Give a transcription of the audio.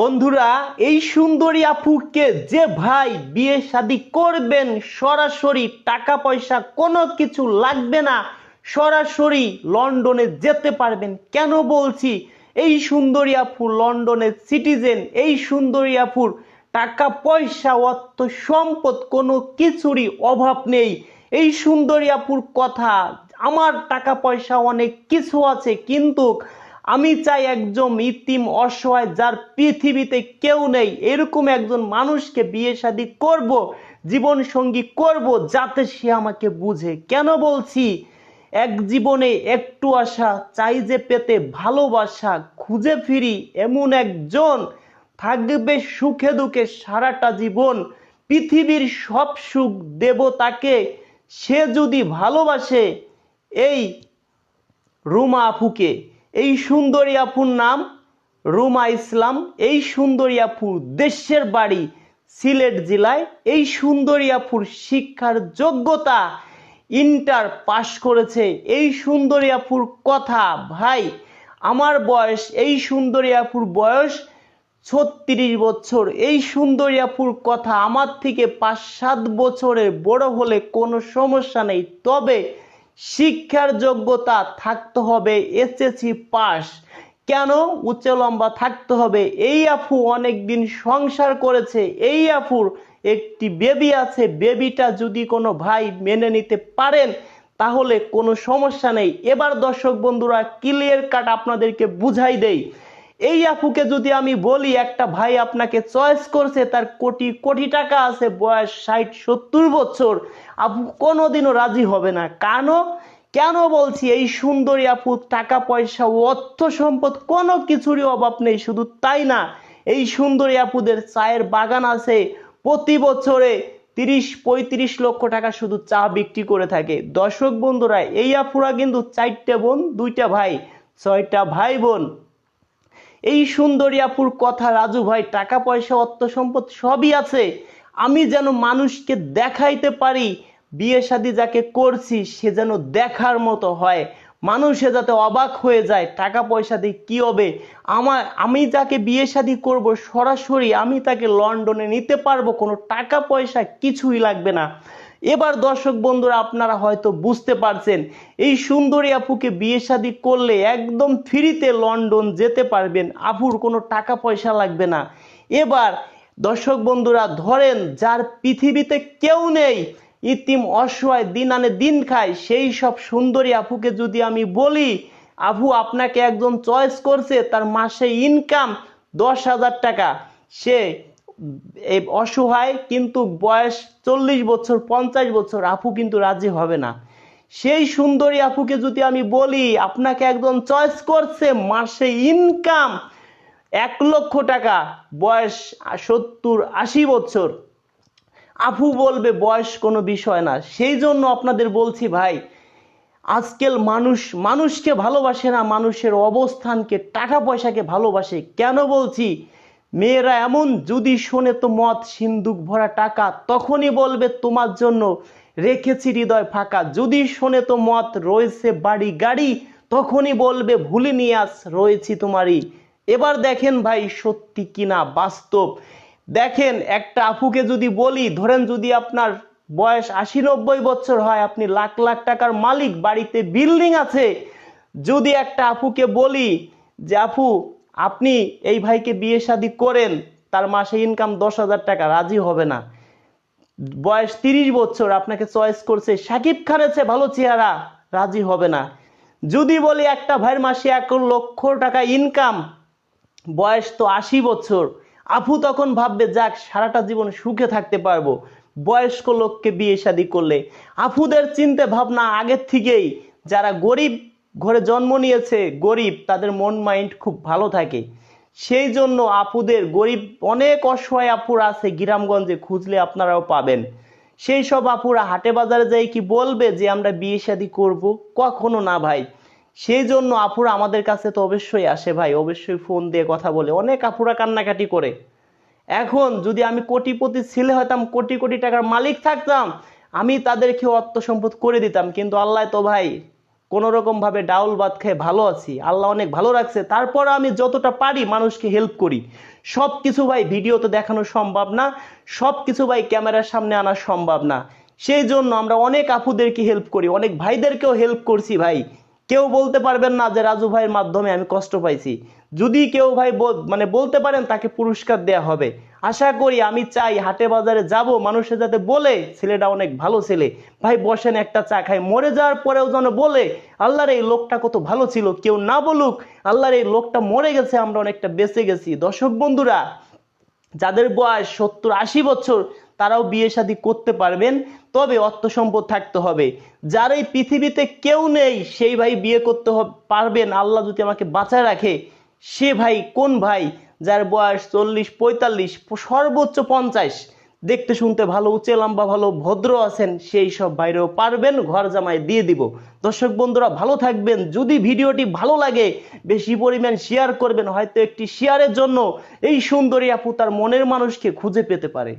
বন্ধুরা, এই সুন্দরী আপুকে যে ভাই বিয়ে শাদি করবেন, সরাসরি টাকা পয়সা কোনো কিছু লাগবে না, সরাসরি লন্ডনে যেতে পারবেন। কেন বলছি? এই সুন্দরী আপু লন্ডনের সিটিজেন, এই সুন্দরী আপুর টাকা পয়সা, অর্থ সম্পদ কোনো কিছুরই অভাব নেই। এই সুন্দরী আপুর কথা, আমার টাকা পয়সা অনেক কিছু আছে, কিন্তু আমি চাই একজন ইতিম অসহায় যার পৃথিবীতে কেউ নেই। এরকম একজন মানুষকে বিয়ে শাদি করব, জীবন সঙ্গী করব যাতে সে আমাকে বুঝে। কেন বলছি? এক জীবনে একটু আশা, চাই যে পেতে ভালোবাসা, খুঁজে ফিরি এমন একজন। থাকবে সুখে দুঃখে সারাটা জীবন, পৃথিবীর সব সুখ দেব তাকে। সে যদি ভালোবাসে, এই রুমা আপুকে। এই সুন্দরী আপুর নাম রুমা ইসলাম। এই সুন্দরী আপুর দেশের বাড়ি সিলেট জেলায়। এই সুন্দরী আপুর শিক্ষার যোগ্যতা ইন্টার পাশ করেছে। এই সুন্দরী আপুর কথা, ভাই, আমার বয়স, এই সুন্দরী আপুর বয়স ছত্রিশ বছর। এই সুন্দরী আপুর কথা আমার থেকে পাঁচ সাত বছরে বড় হলে কোনো সমস্যা নেই। তবে শিক্ষার যোগ্যতা থাকতে হবে এসএসসি পাস কেন? উচ্চ লম্বা থাকতে হবে। এই আফু অনেক দিন সংসার করেছে। এই আফুর একটি বেবি আছে। বেবিটা যদি কোনো ভাই মেনে নিতে পারেন, তাহলে কোনো সমস্যা নেই। এবার দর্শক বন্ধুরা ক্লিয়ার কাট আপনাদেরকে বুঝাই দেই। এই আপুকে যদি আমি বলি, একটা ভাই আপনাকে চয়েস করছে, তার কোটি কোটি টাকা আছে, বয়স ষাট, সত্তর বছর, আপু কোনোদিনও রাজি হবে না। কেন? কেন বলছি, এই সুন্দরী আপু টাকা, পয়সা, অর্থ সম্পদ কোনো কিছুরই অভাব নেই, শুধু তাই না, এই সুন্দরী আপুদের চায়ের বাগান আছে, প্রতি বছরে তিরিশ, পঁয়ত্রিশ লক্ষ টাকা শুধু চা বিক্রি করে থাকে। দর্শক বন্ধুরা, এই আপুরা কিন্তু চারটে বোন, দুইটা ভাই, ছয়টা ভাই বোন। এই সুন্দরী আপুর কথা, রাজু ভাই, টাকা, পয়সা, অর্থ সম্পদ সবই আছে। আমি যেন মানুষকে দেখাইতে পারি, বিয়ে শাদি যাকে করছি, সে যেন দেখার মতো হয়। মানুষে যাতে অবাক হয়ে যায়, টাকা, পয়সা দিয়ে কি হবে? আমার, আমি যাকে বিয়ে শাদি করব সরাসরি আমি তাকে লন্ডনে নিতে পারব, কোনো টাকা, পয়সা কিছুই লাগবে না। এবার দর্শক বন্ধুরা, আপনারা হয়তো বুঝতে পারছেন, এই সুন্দরী আপুকে বিয়ে শাদি করলে একদম ফ্রিতে লন্ডন যেতে পারবেন। আপুর কোনো টাকা পয়সা লাগবে না। এবার দর্শক বন্ধুরা, ধরেন যার পৃথিবীতে কেউ নেই, ইতিম অসহায় দিন আনে দিন খায়, সেই সব সুন্দরী আপুকে যদি আমি বলি, আপু, আপনাকে একজন চয়েস করছে, তার মাসে ইনকাম দশ হাজার টাকা। সে এই অসহায় কিন্তু বয়স চল্লিশ বছর, পঞ্চাশ বছর, আপু কিন্তু রাজি হবে না। সেই সুন্দরী আপুকে যদি আমি বলি, আপনাকে একজন চয়েস করছে, মাসে ইনকাম এক লক্ষ টাকা, বয়স সত্তর আশি বছর। আপু বলবে, বয়স কোনো বিষয় না। সেই জন্য আপনাদের বলছি ভাই, আজকাল মানুষ, মানুষকে ভালোবাসে না, মানুষের অবস্থানকে, টাকা পয়সাকে ভালোবাসে। কেন বলছি? মেয়েরা এমন, যদি শোনে তো মত সিন্দুক ভরা টাকা, তখনই বলবে তোমার জন্য রেখেছি হৃদয় ফাঁকা। যদি শোনে তো মত রয়েছে বাড়ি গাড়ি, তখনই বলবে ভুলে নিয়ে আস, রয়েছি তোমারই। এবার দেখেন ভাই, সত্যি কিনা বাস্তব। দেখেন, একটা আপুকে যদি বলি, ধরেন যদি আপনার বয়স আশি নব্বই বছর হয়, আপনি লাখ লাখ টাকার মালিক, বাড়িতে বিল্ডিং আছে। যদি একটা আপুকে বলি যে, আপু আপনি এই ভাইকে বিয়ে শাদি করেন, তার মাসে ইনকাম দশ হাজার টাকা, রাজি হবে না। বয়স তিরিশ বছর, আপনাকে চয়েস করছে, সাকিব খানের চেয়ে ভালো চেহারা, রাজি হবে না। যদি বলি একটা ভাইয়ের মাসে এক লক্ষ টাকা ইনকাম বয়স তো আশি বছর, আপু তখন ভাববে, যাক, সারাটা জীবন সুখে থাকতে পারব। বয়স্ক লোককে বিয়ে শাদি করলে, আপুদের চিন্তা ভাবনা আগের থেকেই, যারা গরিব ঘরে জন্ম নিয়েছে গরিব, তাদের মন মাইন্ড খুব ভালো থাকে। সেই জন্য আপুদের গরিব, অনেক অসহায় আপুরা আছে গ্রামগঞ্জে, খুঁজলে আপনারাও পাবেন। সেই সব আপুরা হাটে বাজারে যাই কি বলবে যে আমরা বিয়ে শাদি করব? কখনো না ভাই। সেই জন্য আপুরা আমাদের কাছে তো অবশ্যই আসে ভাই, অবশ্যই ফোন দিয়ে কথা বলে। অনেক আপুরা কান্নাকাটি করে। এখন যদি আমি কোটিপতি ছেলে হতাম, কোটি কোটি টাকার মালিক থাকতাম, আমি তাদেরকে অর্থ সম্পদ করে দিতাম। কিন্তু আল্লাহ তো ভাই কোনো রকম ভাবে ডাউল ভাত খেয়ে ভালো আছি, আল্লাহ অনেক ভালো রাখছে তারপর আমি যতটা পারি মানুষকে হেল্প করি। সব কিছু ভাই ভিডিওতে দেখানো সম্ভব না সব কিছু ভাই ক্যামেরার সামনে আনা সম্ভব না। সেই জন্য আমরা অনেক আপুদেরকে হেল্প করি, অনেক ভাইদেরকেও হেল্প করছি ভাই। কেউ বলতে পারবেন না যে রাজু ভাইয়ের মাধ্যমে আমি কষ্ট পাইছি। যদি কেউ ভাই মানে বলতে পারেন তাকে পুরস্কার দেয়া হবে। আশা করি আমি চাই হাটে বাজারে যাব, মানুষের যাতে বলে, ছেলেটা অনেক ভালো ছেলে। ভাই, বসেন, একটা চা খাই। মরে যাওয়ার পরেও যেন বলে, আল্লাহর এই লোকটা কত ভালো ছিল। কেউ না বলুক, আল্লাহর এই লোকটা মরে গেছে, আমরা অনেকটা বেঁচে গেছি। দর্শক বন্ধুরা, যাদের বয়স সত্তর আশি বছর, তারাও বিয়ে শাদী করতে পারবেন, তবে অর্থ সম্পদ থাকতে হবে। যার এই পৃথিবীতে কেউ নেই, সেই ভাই বিয়ে করতে পারবেন। আল্লাহ যদি আমাকে বাঁচায় রাখে সে ভাই কোন ভাই, যার বয়স চল্লিশ, পঁয়তাল্লিশ, সর্বোচ্চ পঞ্চাশ। দেখতে শুনতে ভালো, উঁচে লম্বা, ভালো, ভদ্র আছেন, সেই সব ভাইরেও পারবেন, ঘর জামাই দিয়ে দিব। দর্শক বন্ধুরা, ভালো থাকবেন। যদি ভিডিওটি ভালো লাগে, বেশি পরিমাণ শেয়ার করবেন, হয়তো একটি শেয়ারের জন্য এই সুন্দরী আপু তার মনের মানুষকে খুঁজে পেতে পারে।